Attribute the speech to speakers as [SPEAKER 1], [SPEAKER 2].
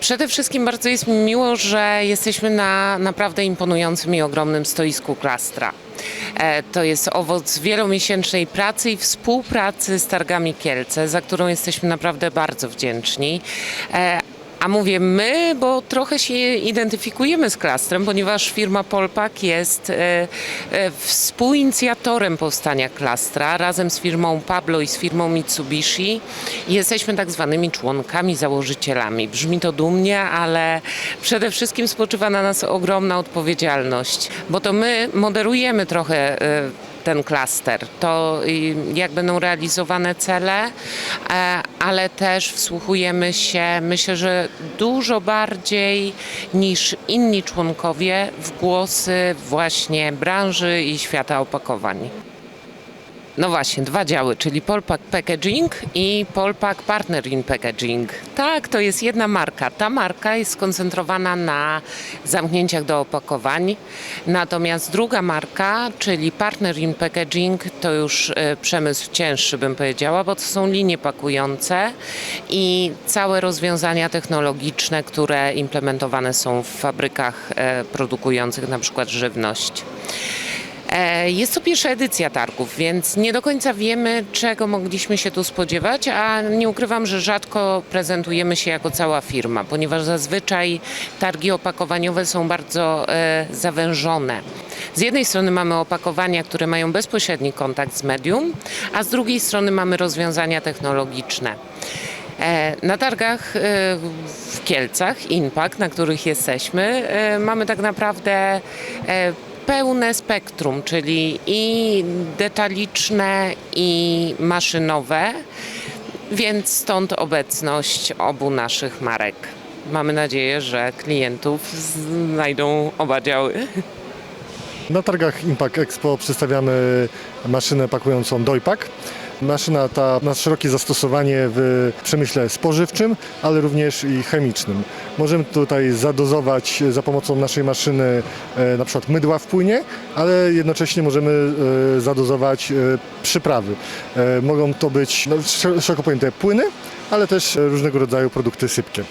[SPEAKER 1] Przede wszystkim bardzo jest mi miło, że jesteśmy na naprawdę imponującym i ogromnym stoisku Klastra. E, To jest owoc wielomiesięcznej pracy i współpracy z Targami Kielce, za którą jesteśmy naprawdę bardzo wdzięczni. A mówię my, bo trochę się identyfikujemy z Klastrem, ponieważ firma Polpak jest e, e, współinicjatorem powstania Klastra razem z firmą Pablo i z firmą Mitsubishi. Jesteśmy tak zwanymi członkami, założycielami. Brzmi to dumnie, ale przede wszystkim spoczywa na nas ogromna odpowiedzialność, bo to my moderujemy trochę e, ten klaster, to jak będą realizowane cele, e, ale też wsłuchujemy się, myślę, że dużo bardziej niż inni członkowie w głosy właśnie branży i świata opakowań. No właśnie, dwa działy, czyli Polpak Packaging i Polpak Partner in Packaging. Tak, to jest jedna marka. Ta marka jest skoncentrowana na zamknięciach do opakowań. Natomiast druga marka, czyli Partner in Packaging, to już e, przemysł cięższy, bym powiedziała, bo to są linie pakujące i całe rozwiązania technologiczne, które implementowane są w fabrykach e, produkujących na przykład żywność. E, Jest to pierwsza edycja targów, więc nie do końca wiemy, czego mogliśmy się tu spodziewać, a nie ukrywam, że rzadko prezentujemy się jako cała firma, ponieważ zazwyczaj targi opakowaniowe są bardzo e, zawężone. Z jednej strony mamy opakowania, które mają bezpośredni kontakt z medium, a z drugiej strony mamy rozwiązania technologiczne. E, Na targach w Kielcach, Impact, na których jesteśmy, mamy tak naprawdę pełne spektrum, czyli i detaliczne, i maszynowe, więc stąd obecność obu naszych marek. Mamy nadzieję, że klientów znajdą oba działy.
[SPEAKER 2] Na targach Impact Expo przedstawiamy maszynę pakującą Dojpak. Maszyna ta ma szerokie zastosowanie w przemyśle spożywczym, ale również i chemicznym. Możemy tutaj zadozować za pomocą naszej maszyny e, na przykład mydła w płynie, ale jednocześnie możemy e, zadozować e, przyprawy. Mogą to być no, sz- szeroko pojęte płyny, ale też różnego rodzaju produkty sypkie.